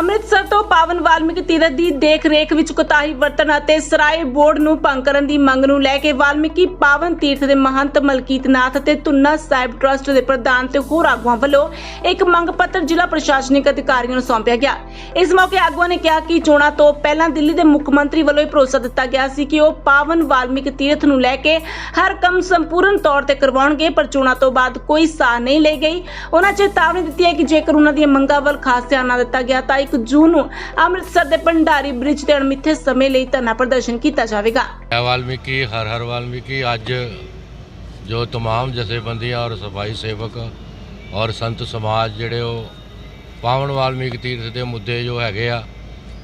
ਅੰਮ੍ਰਿਤਸਰ ਤੋਂ ਪਾਵਨ ਵਾਲਮੀਕੀ ਤੀਰਥ ਦੀ ਦੇਖ-ਰੇਖ ਵਿੱਚ ਕੋਤਾਹੀ ਵਰਤਣ ਅਤੇ ਸਰਾਏ ਬੋਰਡ ਨੂੰ ਭੰਗ ਕਰਨ ਦੀ ਮੰਗ ਨੂੰ ਲੈ ਕੇ ਵਾਲਮੀਕੀ ਪਾਵਨ ਤੀਰਥ ਦੇ ਮਹੰਤ ਮਲਕੀਤ ਅਤੇ ਤੁੰਨਾ ਸਾਹਿਬ ਟਰਸਟ ਦੇ ਪ੍ਰਧਾਨ ਤੇ ਹੋਰ ਆਗੂਆਂ ਵੱਲੋਂ ਇੱਕ ਮੰਗ ਪੱਤਰ ਜ਼ਿਲ੍ਹਾ ਪ੍ਰਸ਼ਾਸਨਿਕ ਅਧਿਕਾਰੀਆਂ ਨੂੰ ਸੌਂਪਿਆ ਗਿਆ। ਇਸ ਮੌਕੇ ਆਗੂਆਂ ਨੇ ਕਿਹਾ ਕਿ ਚੋਣਾਂ ਤੋਂ ਪਹਿਲਾਂ ਦਿੱਲੀ ਦੇ ਮੁੱਖ ਮੰਤਰੀ ਵੱਲੋਂ ਇਹ ਭਰੋਸਾ ਦਿੱਤਾ ਗਿਆ ਸੀ ਕਿ ਉਹ ਪਾਵਨ ਵਾਲਮੀਕੀ ਤੀਰਥ ਨੂੰ ਲੈ ਕੇ ਹਰ ਕੰਮ ਸੰਪੂਰਨ ਤੌਰ ਤੇ ਕਰਵਾਉਣਗੇ, ਪਰ ਚੋਣਾਂ ਤੋਂ ਬਾਅਦ ਕੋਈ ਸਾਹ ਨਹੀਂ ਲਈ ਗਈ। ਉਹਨਾਂ ਚੇਤਾਵਨੀ ਦਿੱਤੀ ਹੈ ਕਿ ਜੇਕਰ ਉਹਨਾਂ ਦੀਆਂ ਮੰਗਾਂ ਵੱਲ ਖਾਸ ਧਿਆਨ ਨਾ ਦਿੱਤਾ ਗਿਆ ਤਾਂ 1 ਜੂਨ ਨੂੰ ਅੰਮ੍ਰਿਤਸਰ ਦੇ ਭੰਡਾਰੀ ਬ੍ਰਿਜ ਤੇ ਅਣਮਿੱਥੇ ਸਮੇਂ ਲਈ ਧਰਨਾ ਪ੍ਰਦਰਸ਼ਨ ਕੀਤਾ ਜਾਵੇਗਾ ਹੈ ਵਾਲਮੀਕੀ ਹਰ ਹਰ ਵਾਲਮੀਕੀ ਅੱਜ ਜੋ तमाम ਜਥੇਬੰਦੀਆਂ ਔਰ ਸਫਾਈ ਸੇਵਕ ਔਰ ਸੰਤ ਸਮਾਜ ਜਿਹੜੇ ਉਹ ਪਾਵਨ ਵਾਲਮੀਕ ਤੀਰਥ ਦੇ ਮੁੱਦੇ ਜੋ ਹੈਗੇ ਆ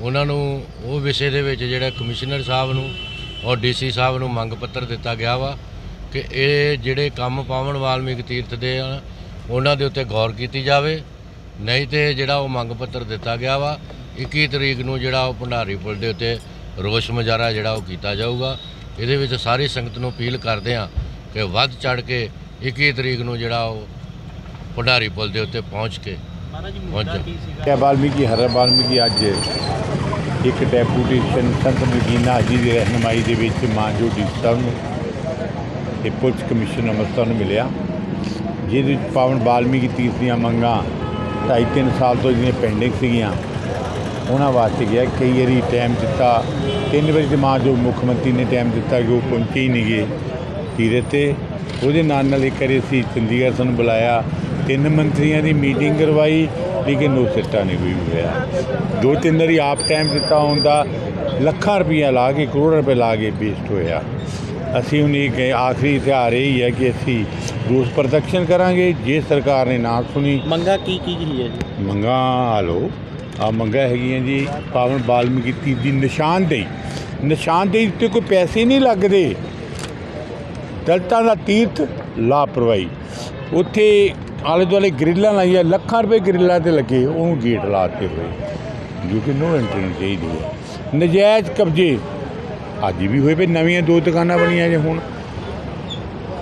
ਉਹਨਾਂ ਨੂੰ ਉਹ ਵਿਸ਼ੇ ਦੇ ਵਿੱਚ ਜਿਹੜਾ ਕਮਿਸ਼ਨਰ ਸਾਹਿਬ ਨੂੰ ਔਰ ਡੀਸੀ ਸਾਹਿਬ ਨੂੰ ਮੰਗ ਪੱਤਰ ਦਿੱਤਾ ਗਿਆ ਵਾ ਕਿ ਇਹ ਜਿਹੜੇ ਕੰਮ ਪਾਵਨ ਵਾਲਮੀਕ ਤੀਰਥ ਦੇ ਆ ਉਹਨਾਂ ਦੇ ਉੱਤੇ ਗੌਰ ਕੀਤੀ ਜਾਵੇ ਨਹੀਂ ਤੇ ਜਿਹੜਾ ਉਹ ਮੰਗ ਪੱਤਰ ਦਿੱਤਾ ਗਿਆ ਵਾ 21 ਤਰੀਕ ਨੂੰ ਜਿਹੜਾ ਉਹ ਭੰਡਾਰੀ ਪੁਲ ਦੇ ਉੱਤੇ ਰੋਸ ਮੁਜ਼ਾਹਰਾ ਜਿਹੜਾ ਉਹ ਕੀਤਾ ਜਾਊਗਾ। ਇਹਦੇ ਵਿੱਚ ਸਾਰੀ ਸੰਗਤ ਨੂੰ ਅਪੀਲ ਕਰਦੇ ਆ ਕਿ ਵੱਧ ਚੜ ਕੇ 21 ਤਰੀਕ ਨੂੰ ਜਿਹੜਾ ਉਹ ਭੰਡਾਰੀ ਪੁਲ ਦੇ ਉੱਤੇ ਪਹੁੰਚ ਕੇ ਪਹੁੰਚ ਹੈ ਵਾਲਮੀਕੀ ਹਰ ਵਾਲਮੀਕੀ ਅੱਜ ਇੱਕ ਡੈਪੂਟੇਸ਼ਨ ਸੰਤ ਮਦੀਨਾ ਜੀ ਦੀ ਰਹਿਨਮਾਈ ਦੇ ਵਿੱਚ ਮਾਨਜੋ ਡੀ ਸਾਹਿਬ ਨੂੰ ਤੇ ਪੁਲਿਸ ਕਮਿਸ਼ਨ ਅੰਮ੍ਰਿਤਸਰ ਨੂੰ ਮਿਲਿਆ। ਜਿਹਦੇ ਵਿੱਚ ਪਾਵਨ ਵਾਲਮੀਕੀ ਤੀਰਥ ਦੀਆਂ ਮੰਗਾਂ ਢਾਈ ਤਿੰਨ ਸਾਲ ਤੋਂ ਜਿਹੜੀਆਂ ਪੈਂਡਿੰਗ ਸੀਗੀਆਂ, ਉਹਨਾਂ ਵਾਸਤੇ ਗਿਆ। ਕਈ ਵਾਰੀ ਟਾਈਮ ਦਿੱਤਾ। ਤਿੰਨ ਵਾਰੀ ਤੇ ਮਾਂ ਜੋ ਮੁੱਖ ਮੰਤਰੀ ਨੇ ਟਾਈਮ ਦਿੱਤਾ ਕਿ ਉਹ ਪਹੁੰਚੇ ਹੀ ਨਹੀਂ ਗਏ। ਤੀਰਥ ਤੇ ਉਹਦੇ ਨਾਲ ਨਾਲ ਇੱਕ ਵਾਰੀ ਅਸੀਂ ਚੰਡੀਗੜ੍ਹ ਸਾਨੂੰ ਬੁਲਾਇਆ। ਤਿੰਨ ਮੰਤਰੀਆਂ ਦੀ ਮੀਟਿੰਗ ਕਰਵਾਈ, ਲੇਕਿਨ ਉਹ ਸਿੱਟਾ ਨਹੀਂ ਕੋਈ ਹੋਇਆ। ਦੋ ਤਿੰਨ ਵਾਰੀ ਆਪ ਟਾਈਮ ਦਿੱਤਾ ਹੁੰਦਾ ਲੱਖਾਂ ਰੁਪਈਆ ਲਾ ਕੇ, ਕਰੋੜ ਰੁਪਏ ਲਾ ਕੇ ਵੇਸਟ ਹੋਇਆ। ਅਸੀਂ ਇਹ ਕਿ ਆਖਰੀ ਇਤਿਹਾਰ ਇਹ ਹੀ ਹੈ ਕਿ ਅਸੀਂ ਰੋਸ ਪ੍ਰਦਰਸ਼ਨ ਕਰਾਂਗੇ ਜੇ ਸਰਕਾਰ ਨੇ ਨਾ ਸੁਣੀ। ਮੰਗਾ ਕੀ ਕੀ ਕੀ ਹੈ ਜੀ? ਮੰਗਾਂ ਹਾਲੋ ਆ ਮੰਗਾਂ ਹੈਗੀਆਂ ਜੀ ਪਾਵਨ ਬਾਲਮੀਕੀ ਤੀਰਥ ਦੀ ਨਿਸ਼ਾਨਦੇਹੀ। ਨਿਸ਼ਾਨਦੇਹੀ ਉੱਤੇ ਕੋਈ ਪੈਸੇ ਨਹੀਂ ਲੱਗਦੇ। ਦਲਤਾਂ ਦਾ ਤੀਰਥ ਲਾਪਰਵਾਹੀ। ਉੱਥੇ ਆਲੇ ਦੁਆਲੇ ਗ੍ਰਿਲਾਂ ਲਾਈਆਂ ਲੱਖਾਂ ਰੁਪਏ ਗ੍ਰਿਲਾਂ ਤੇ ਲੱਗੇ ਉਹਨੂੰ ਗੇਟ ਲਾਤੇ ਹੋਏ। ਜੋ ਕਿ ਨੋ ਐਂਟਰੀ ਚਾਹੀਦੀ ਹੈ। ਨਜਾਇਜ਼ ਕਬਜ਼ੇ ਅੱਜ ਵੀ ਹੋਏ ਪਏ ਨਵੀਆਂ ਦੋ ਦੁਕਾਨਾਂ ਬਣੀਆਂ ਜੇ ਹੁਣ।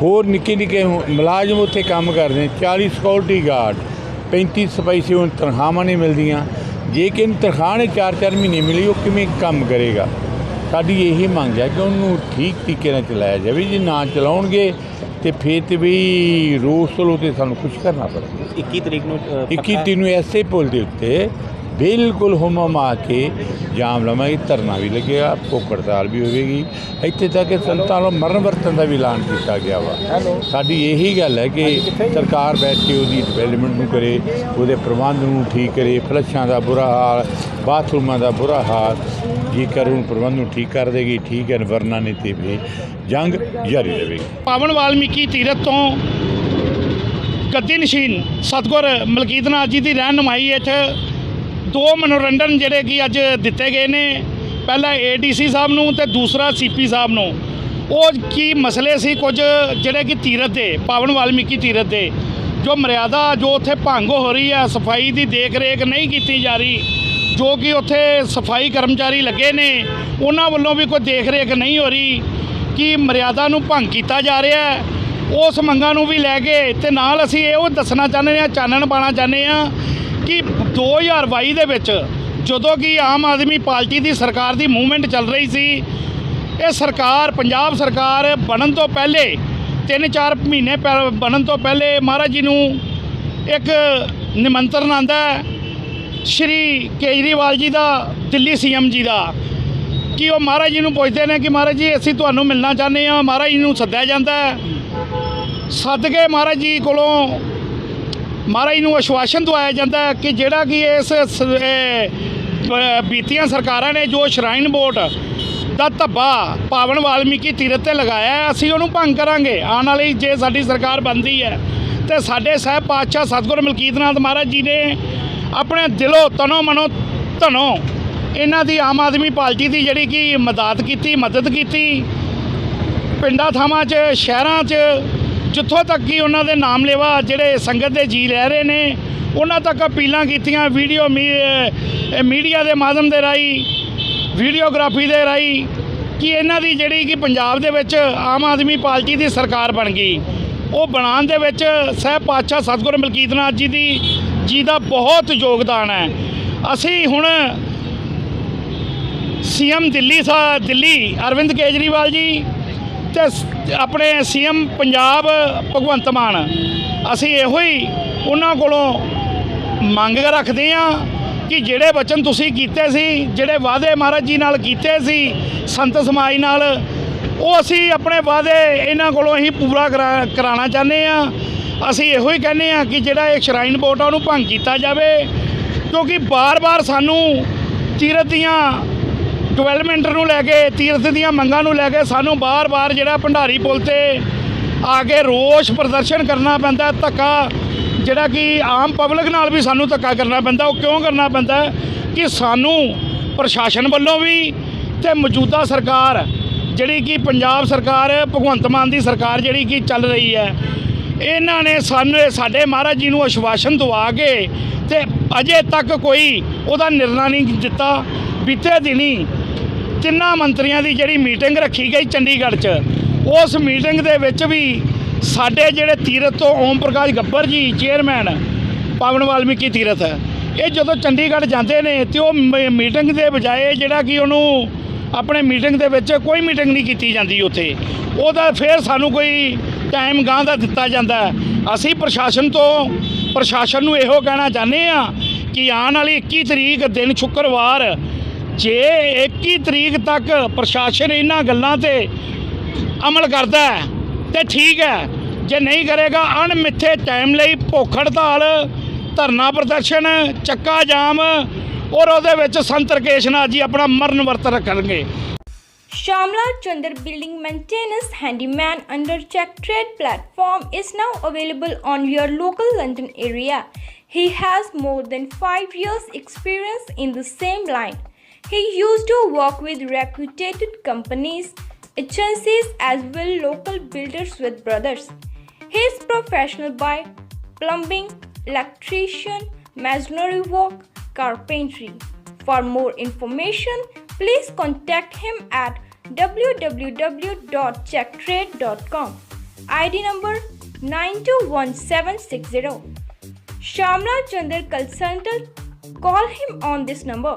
ਹੋਰ ਨਿੱਕੇ ਨਿੱਕੇ ਮੁਲਾਜ਼ਮ ਉੱਥੇ ਕੰਮ ਕਰਦੇ ਨੇ 40 ਸਿਕਿਉਰਿਟੀ ਗਾਰਡ 35 ਸਪਾਈ ਸੀ ਹੁਣ ਤਨਖਾਹਾਂ ਨਹੀਂ ਮਿਲਦੀਆਂ। ਜੇ ਕਿ ਇਹਨੂੰ ਤਨਖਾਹ ਨੇ 4-4 ਮਹੀਨੇ ਮਿਲੀ ਉਹ ਕਿਵੇਂ ਕੰਮ ਕਰੇਗਾ? ਸਾਡੀ ਇਹੀ ਮੰਗ ਹੈ ਕਿ ਉਹਨੂੰ ਠੀਕ ਤਰੀਕੇ ਨਾਲ ਚਲਾਇਆ ਜਾਵੇ। ਜੇ ਨਾ ਚਲਾਉਣਗੇ ਤੇ ਫਿਰ ਤੇ ਵੀ ਰੋਸ ਤੋਂ ਤੇ ਸਾਨੂੰ ਕੁਝ ਕਰਨਾ ਪੜੇਗਾ। 21 ਤਰੀਕ ਨੂੰ ਅ, 21 ਪੱਕਾ- ਤਰੀਕ ਨੂੰ ਐਸੇ ਪੁਲ ਦੇ ਉੱਤੇ ਬਿਲਕੁਲ ਹੁਮਮ ਆ ਕੇ ਜਾਮ ਲਵਾਂਗੇ ਧਰਨਾ ਵੀ ਲੱਗੇਗਾ ਭੁੱਖ ਹੜਤਾਲ ਵੀ ਹੋਵੇਗੀ। ਇੱਥੇ ਤੱਕ ਕਿ ਸੰਤਾਂ ਨੂੰ ਮਰਨ ਵਰਤਨ ਦਾ ਵੀ ਐਲਾਨ ਕੀਤਾ ਗਿਆ ਵਾ। ਸਾਡੀ ਇਹੀ ਗੱਲ ਹੈ ਕਿ ਸਰਕਾਰ ਬੈਠ ਕੇ ਉਹਦੀ ਡਿਵੈਲਪਮੈਂਟ ਨੂੰ ਕਰੇ ਉਹਦੇ ਪ੍ਰਬੰਧ ਨੂੰ ਠੀਕ ਕਰੇ ਫਲਸ਼ਾਂ ਦਾ ਬੁਰਾ ਹਾਲ ਬਾਥਰੂਮਾਂ ਦਾ ਬੁਰਾ ਹਾਲ ਜੇਕਰ ਉਹ ਪ੍ਰਬੰਧ ਨੂੰ ਠੀਕ ਕਰ ਦੇਗੀ ਠੀਕ ਹੈ ਵਰਨਾ ਨਹੀਂ ਤੇ ਵੀ ਜੰਗ ਜਾਰੀ ਰਹੇਗੀ। ਪਾਵਨ ਵਾਲਮੀਕੀ ਤੀਰਥ ਤੋਂ ਗੱਦੀ ਨਸ਼ੀਨ ਸਤਗੁਰ ਮਲਕੀਤ ਨਾਥ ਜੀ ਦੀ ਰਹਿਨਮਾਈ ਹੇਠ ਦੋ ਮਨੋਰੰਜਨ ਜਿਹੜੇ ਕਿ ਅੱਜ ਦਿੱਤੇ ਗਏ ਨੇ। ਪਹਿਲਾ ਏਡੀਸੀ ਸਾਹਿਬ ਨੂੰ ਤੇ ਦੂਸਰਾ ਸੀਪੀ ਸਾਹਿਬ ਨੂੰ। ਉਹ ਕੀ ਮਸਲੇ ਸੀ ਕੁਝ ਜਿਹੜੇ ਕਿ ਤੀਰਥ ਦੇ, ਪਾਵਨ ਵਾਲਮੀਕੀ ਤੀਰਥ ਦੇ? ਜੋ ਮਰਿਆਦਾ, ਜੋ ਉੱਥੇ ਭੰਗ ਹੋ ਰਹੀ ਹੈ ਸਫ਼ਾਈ ਦੀ ਦੇਖ ਰੇਖ ਨਹੀਂ ਕੀਤੀ ਜਾ ਰਹੀ, ਜੋ ਕਿ ਉੱਥੇ ਸਫ਼ਾਈ ਕਰਮਚਾਰੀ ਲੱਗੇ ਨੇ, ਉਹਨਾਂ ਵੱਲੋਂ ਵੀ ਕੋਈ ਦੇਖ ਰੇਖ ਨਹੀਂ ਹੋ ਰਹੀ ਕਿ ਮਰਿਆਦਾ ਨੂੰ ਭੰਗ ਕੀਤਾ ਜਾ ਰਿਹਾ ਹੈ। ਉਸ ਮੰਗਾਂ ਨੂੰ ਵੀ ਲੈ ਕੇ ਤੇ ਨਾਲ ਅਸੀਂ ਇਹੋ ਦੱਸਣਾ ਚਾਹੁੰਦੇ ਹਾਂ, ਚਾਨਣ ਪਾਣਾ ਚਾਹੁੰਦੇ ਹਾਂ ਕਿ 2022 ਦੇ ਵਿੱਚ ਜਦੋਂ ਕਿ ਆਮ ਆਦਮੀ ਪਾਰਟੀ ਦੀ ਸਰਕਾਰ ਦੀ ਮੂਵਮੈਂਟ ਚੱਲ ਰਹੀ ਸੀ, ਇਹ ਸਰਕਾਰ, ਪੰਜਾਬ ਸਰਕਾਰ ਬਣਨ ਤੋਂ ਪਹਿਲੇ 3-4 ਮਹੀਨੇ ਪਹਿ- ਬਣਨ ਤੋਂ ਪਹਿਲੇ ਮਹਾਰਾਜ ਜੀ ਨੂੰ ਇੱਕ ਨਿਮੰਤਰਣ ਆਂਦਾ ਸ਼੍ਰੀ ਕੇਜਰੀਵਾਲ ਜੀ ਦਾ, ਦਿੱਲੀ ਸੀਐਮ ਜੀ ਦਾ। ਕਿ ਉਹ ਮਹਾਰਾਜ ਜੀ ਨੂੰ ਪੁੱਛਦੇ ਨੇ ਕਿ ਮਹਾਰਾਜ ਜੀ, ਅਸੀਂ ਤੁਹਾਨੂੰ ਮਿਲਣਾ ਚਾਹੁੰਦੇ ਹਾਂ, ਮਹਾਰਾਜ ਜੀ ਨੂੰ ਸੱਦਿਆ ਜਾਂਦਾ ਸੱਦ ਕੇ ਮਹਾਰਾਜ ਜੀ ਕੋਲੋਂ ਮਹਾਰਾਜ ਨੂੰ ਅਸ਼ਵਾਸਨ ਦਵਾਇਆ ਜਾਂਦਾ ਕਿ ਜਿਹੜਾ ਕਿ ਇਸ ਬੀਤੀਆਂ ਸਰਕਾਰਾਂ ਨੇ ਜੋ ਸ਼ਰਾਈਨ ਬੋਰਡ ਦਾ ਧੱਬਾ ਪਾਵਨ ਵਾਲਮੀਕੀ ਤੀਰਥ ਤੇ ਲਗਾਇਆ ਅਸੀਂ ਉਹਨੂੰ ਭੰਗ ਕਰਾਂਗੇ। ਆਉਣ ਵਾਲੀ ਜੇ ਸਾਡੀ ਸਰਕਾਰ ਬਣਦੀ ਹੈ, ਤੇ ਸਾਡੇ ਸਾਹਿਬ ਪਾਤਸ਼ਾਹ ਸਤਿਗੁਰ ਮਲਕੀਤ ਨਾਥ ਮਹਾਰਾਜ ਜੀ ਨੇ ਆਪਣੇ ਦਿਲੋਂ ਤਨੋਂ ਮਨੋਂ ਧਨੋਂ ਇਹਨਾਂ ਦੀ ਆਮ ਆਦਮੀ ਪਾਰਟੀ ਦੀ ਜਿਹੜੀ ਕਿ ਮਦਦ ਕੀਤੀ ਮਦਦ ਕੀਤੀ। ਪਿੰਡਾਂ ਥਾਵਾਂ 'ਚ, ਸ਼ਹਿਰਾਂ 'ਚ ਜਿੱਥੋਂ ਤੱਕ ਕਿ ਉਹਨਾਂ ਦੇ ਨਾਮ ਲੇਵਾ ਜਿਹੜੇ ਸੰਗਤ ਦੇ ਜੀ ਲੈ ਰਹੇ ਨੇ, ਉਹਨਾਂ ਤੱਕ ਅਪੀਲਾਂ ਕੀਤੀਆਂ ਵੀਡੀਓ ਮੀ- ਮੀਡੀਆ ਦੇ ਮਾਧਿਅਮ ਦੇ ਰਾਹੀਂ, ਵੀਡੀਓਗ੍ਰਾਫੀ ਦੇ ਰਾਹੀਂ ਕਿ ਇਹਨਾਂ ਦੀ ਜਿਹੜੀ ਕਿ ਪੰਜਾਬ ਦੇ ਵਿੱਚ ਆਮ ਆਦਮੀ ਪਾਰਟੀ ਦੀ ਸਰਕਾਰ ਬਣ ਗਈ। ਉਹ ਬਣਾਉਣ ਦੇ ਵਿੱਚ ਸਹਿਬ ਪਾਤਸ਼ਾਹ ਸਤਿਗੁਰ ਮਲਕੀਤਨਾਥ ਜੀ ਦੀ, ਜੀ ਦਾ ਬਹੁਤ ਯੋਗਦਾਨ ਹੈ। ਅਸੀਂ ਹੁਣ ਸੀਐਮ ਦਿੱਲੀ ਸਾ, ਦਿੱਲੀ, ਅਰਵਿੰਦ ਕੇਜਰੀਵਾਲ ਜੀ ਤੇ ਸ- ਆਪਣੇ ਸੀਐਮ ਪੰਜਾਬ ਭਗਵੰਤ ਮਾਨ, ਅਸੀਂ ਇਹੋ ਹੀ ਉਹਨਾਂ ਕੋਲੋਂ ਮੰਗ ਰੱਖਦੇ ਆ ਕਿ ਜਿਹੜੇ ਵਚਨ ਤੁਸੀਂ ਕੀਤੇ ਸੀ, ਜਿਹੜੇ ਵਾਅਦੇ ਮਹਾਰਾਜ ਜੀ ਨਾਲ ਕੀਤੇ ਸੀ, ਸੰਤ ਸਮਾਜ ਨਾਲ, ਉਹ ਅਸੀਂ ਆਪਣੇ ਵਾਅਦੇ ਇਹਨਾਂ ਕੋਲੋਂ ਅਸੀਂ ਪੂਰਾ ਕਰਾ- ਕਰਾਉਣਾ ਚਾਹੁੰਦੇ ਆ ਅਸੀਂ ਇਹੋ ਹੀ ਕਹਿੰਦੇ ਆ ਕਿ ਜਿਹੜਾ ਇਹ ਸ਼ਰਾਈਨ ਬੋਰਡ ਆ ਉਹਨੂੰ ਭੰਗ ਕੀਤਾ ਜਾਵੇ, ਕਿਉਂਕਿ ਬਾਰ-ਬਾਰ ਸਾਨੂੰ ਤੀਰਥ ਦੀਆਂ ਡਿਵੈਲਪਮੈਂਟ ਨੂੰ ਲੈ ਕੇ, ਤੀਰਥ ਦੀਆਂ ਮੰਗਾਂ ਨੂੰ ਲੈ ਕੇ ਸਾਨੂੰ ਬਾਰ-ਬਾਰ ਜਿਹੜਾ ਭੰਡਾਰੀ ਪੁਲ ਤੇ ਆ ਕੇ ਰੋਸ ਪ੍ਰਦਰਸ਼ਨ ਕਰਨਾ ਪੈਂਦਾ, ਧੱਕਾ ਜਿਹੜਾ ਕਿ ਆਮ ਪਬਲਿਕ ਨਾਲ ਵੀ ਸਾਨੂੰ ਧੱਕਾ ਕਰਨਾ ਪੈਂਦਾ, ਉਹ ਕਿਉਂ ਕਰਨਾ ਪੈਂਦਾ ਕਿ ਸਾਨੂੰ ਪ੍ਰਸ਼ਾਸਨ ਵੱਲੋਂ ਵੀ ਤੇ ਮੌਜੂਦਾ ਸਰਕਾਰ, ਜਿਹੜੀ ਕਿ ਪੰਜਾਬ ਸਰਕਾਰ, ਭਗਵੰਤ ਮਾਨ ਦੀ ਸਰਕਾਰ ਜਿਹੜੀ ਕਿ ਚੱਲ ਰਹੀ ਹੈ, ਇਹਨਾਂ ਨੇ ਸਾਨੂੰ ਸਾਡੇ ਮਹਾਰਾਜ ਜੀ ਨੂੰ ਆਸ਼ਵਾਸਨ ਦਵਾ ਕੇ ਤੇ ਅਜੇ ਤੱਕ ਕੋਈ ਉਹਦਾ ਨਿਰਣਾ ਨਹੀਂ ਦਿੱਤਾ, ਬੀਤੇ ਦਿਨੀ ਤਿੰਨਾਂ ਮੰਤਰੀਆਂ ਦੀ ਜਿਹੜੀ ਮੀਟਿੰਗ ਰੱਖੀ ਗਈ ਚੰਡੀਗੜ੍ਹ 'ਚ, ਉਸ ਮੀਟਿੰਗ ਦੇ ਵਿੱਚ ਵੀ ਸਾਡੇ ਜਿਹੜੇ ਤੀਰਥ ਤੋਂ ਓਮ ਪ੍ਰਕਾਸ਼ ਗੱਬਰ ਜੀ ਚੇਅਰਮੈਨ ਪਾਵਨ ਵਾਲਮੀਕੀ ਤੀਰਥ, ਇਹ ਜਦੋਂ ਚੰਡੀਗੜ੍ਹ ਜਾਂਦੇ ਨੇ ਤੇ ਉਹ ਮ- ਮੀਟਿੰਗ ਦੇ ਬਜਾਏ ਜਿਹੜਾ ਕਿ ਉਹਨੂੰ ਆਪਣੇ ਮੀਟਿੰਗ ਦੇ ਵਿੱਚ ਕੋਈ ਮੀਟਿੰਗ ਨਹੀਂ ਕੀਤੀ ਜਾਂਦੀ ਉੱਥੇ। ਉਹਦਾ ਫਿਰ ਸਾਨੂੰ ਕੋਈ ਟਾਈਮ ਗਾਂ ਦਾ ਦਿੱਤਾ ਜਾਂਦਾ ਅਸੀਂ ਪ੍ਰਸ਼ਾਸਨ ਤੋਂ, ਪ੍ਰਸ਼ਾਸਨ ਨੂੰ ਇਹੋ ਕਹਿਣਾ ਚਾਹੁੰਦੇ ਆ ਕਿ ਆਉਣ ਵਾਲੀ 21 ਤਰੀਕ ਦਿਨ ਸ਼ੁੱਕਰਵਾਰ ਜੇ 21 ਤਰੀਕ ਤੱਕ ਪ੍ਰਸ਼ਾਸਨ ਇਹਨਾਂ ਗੱਲਾਂ ਤੇ ਅਮਲ ਕਰਦਾ ਹੈ ਤੇ ਠੀਕ ਹੈ ਜੇ ਨਹੀਂ ਕਰੇਗਾ ਅਣਮਿੱਥੇ ਟਾਈਮ ਲਈ ਭੁੱਖ ਹੜਤਾਲ ਧਰਨਾ ਪ੍ਰਦਰਸ਼ਨ ਚੱਕਾ ਜਾਮ ਔਰ ਉਹਦੇ ਵਿੱਚ ਸੰਤ ਰਕੇਸ਼ ਨਾਥ ਜੀ ਆਪਣਾ ਮਰਨ ਵਰਤ ਰੱਖਣਗੇ Shamla Chandar Building Maintenance Handyman under Check Trade platform is now available on your local London area. He has more than 5 years experience in the same line. He used to work with reputed companies, agencies as well local builders with brothers. He is professional by plumbing, electrician, masonry work, carpentry. For more information, please contact him at www.checktrade.com. ID number 921760. Shamla Chandar Consultant. Call him on this number